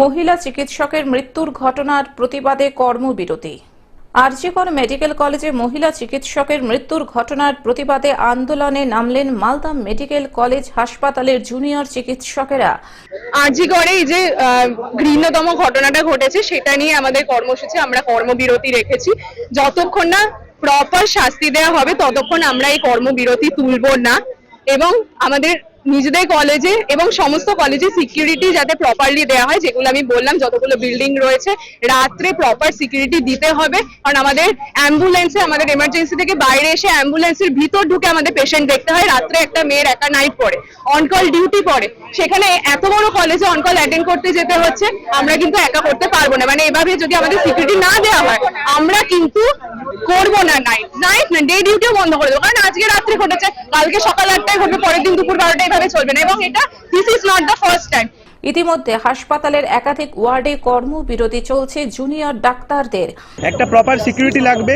মহিলা চিকিৎসকের মৃত্যুর ঘটনার প্রতিবাদে কর্মবিরতি। আরজিকর মেডিকেল কলেজে মহিলা চিকিৎসকের মৃত্যুর ঘটনার প্রতিবাদে আন্দোলনে নামলেন মালদা মেডিকেল কলেজ হাসপাতালের জুনিয়র চিকিৎসকেরা। আরজি করে এই যে ঘৃণ্যতম ঘটনাটা ঘটেছে, সেটা নিয়ে আমাদের কর্মসূচি, আমরা কর্মবিরতি রেখেছি। যতক্ষণ না প্রপার শাস্তি দেওয়া হবে, ততক্ষণ আমরা এই কর্মবিরতি তুলব না। এবং আমাদের নিজেদের কলেজে এবং সমস্ত কলেজে সিকিউরিটি যাতে প্রপারলি দেওয়া হয়, যেগুলো আমি বললাম, যতগুলো বিল্ডিং রয়েছে, রাত্রে প্রপার সিকিউরিটি দিতে হবে। কারণ আমাদের অ্যাম্বুলেন্সে আমাদের এমার্জেন্সি থেকে বাইরে এসে অ্যাম্বুলেন্সের ভিতর ঢুকে আমাদের পেশেন্ট দেখতে হয়। রাত্রে একটা মেয়ের একা নাইট পড়ে অনকল ডিউটি পড়ে। সেখানে এত বড় কলেজে অনকল অ্যাটেন্ড করতে যেতে হচ্ছে, আমরা কিন্তু একা করতে পারব না। মানে এভাবে যদি আমাদের সিকিউরিটি না দেওয়া হয়, আমরা কিন্তু করব না নাইট নাইট না ডে ডিউটিও বন্ধ করে দেবো। কারণ আজকে রাত্রে ঘটেছে কালকে সকাল আটটায় ঘটবে পরের দিন দুপুর বারোটায় এভাবে চলবে না। এবং এটা this is not the first time ইতিমধ্যে হাসপাতালের একাধিক ওয়ার্ডে কর্মবিরতি চলছে জুনিয়র ডাক্তারদের। একটা প্রপার সিকিউরিটি লাগবে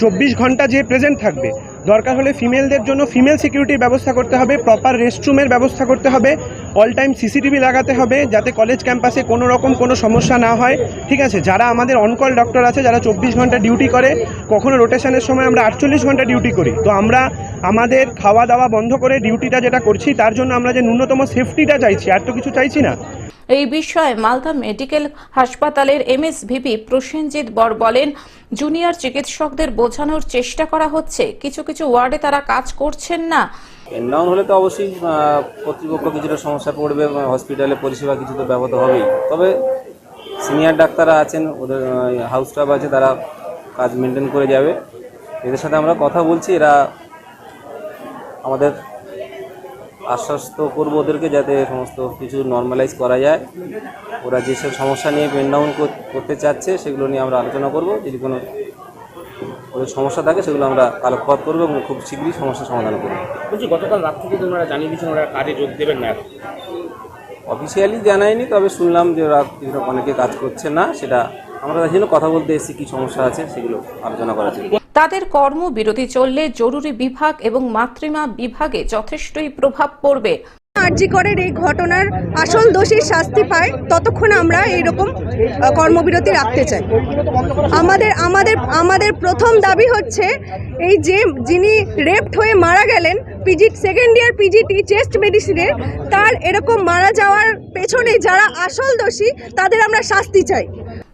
চব্বিশ ঘণ্টা যে প্রেজেন্ট থাকবে। দরকার হলে ফিমেলদের জন্য ফিমেল সিকিউরিটির ব্যবস্থা করতে হবে প্রপার রেস্টরুমের ব্যবস্থা করতে হবে অল টাইম সিসিটিভি লাগাতে হবে যাতে কলেজ ক্যাম্পাসে কোনো রকম কোনো সমস্যা না হয়। ঠিক আছে, যারা আমাদের অনকল ডক্টর আছে, যারা চব্বিশ ঘণ্টা ডিউটি করে, কখনো রোটেশনের সময় আমরা আটচল্লিশ ঘণ্টা ডিউটি করি। তো আমরা আমাদের খাওয়া দাওয়া বন্ধ করে ডিউটিটা যেটা করছি, তার জন্য আমরা যে ন্যূনতম সেফটিটা চাইছি, আর তো কিছু চাইছি না। এই বিষয়ে মালদা মেডিকেল হাসপাতালের এমএসভিপি প্রসেনজিৎ বর বলেন, জুনিয়র চিকিৎসকদের বোঝানোর চেষ্টা করা হচ্ছে। কিছু কিছু ওয়ার্ডে তারা কাজ করছেন না। ডাউন হলে তো অবশ্যই কর্তৃপক্ষ কিছুটা সমস্যা পড়বে হসপিটালে পরিষেবা কিছু তো ব্যাহত হবেই। তবে সিনিয়র ডাক্তাররা আছেন, ওদের হাউস স্টাফ আছে, তারা কাজ মেনটেন করে যাবে। এদের সাথে আমরা কথা বলছি, এরা আমাদের আশ্বস্ত করব ওদেরকে যাতে সমস্ত কিছু নর্মালাইজ করা যায়। ওরা যেসব সমস্যা নিয়ে পেন ডাউন করতে চাচ্ছে সেগুলো নিয়ে আমরা আলোচনা করব। যদি কোনো ওদের সমস্যা থাকে সেগুলো আমরা আলোকপাত করব এবং খুব শীঘ্রই সমস্যার সমাধান করব। বলছি গতকাল রাত থেকে তোমরা জানিয়ে দিয়েছেন ওরা কাজে যোগ দেবেন না অফিসিয়ালি জানায়নি তবে শুনলাম যে ওরা অনেকে কাজ করছে না সেটা আমরা তার জন্য কথা বলতে এসেছি কী সমস্যা আছে সেগুলো আলোচনা জন্য। তাদের কর্মবিরতি চললে জরুরি বিভাগ এবং মাতৃমা বিভাগে যথেষ্টই প্রভাব পড়বে। আরজিকরের এই ঘটনার আসল দোষীর শাস্তি পায় ততক্ষণ আমরা এইরকম কর্মবিরতি রাখতে চাই। আমাদের আমাদের আমাদের প্রথম দাবি হচ্ছে এই যে যিনি রেপড হয়ে মারা গেলেন PG second year PGT chest মেডিসিনের তার এরকম মারা যাওয়ার পেছনে যারা আসল দোষী, তাদের আমরা শাস্তি চাই।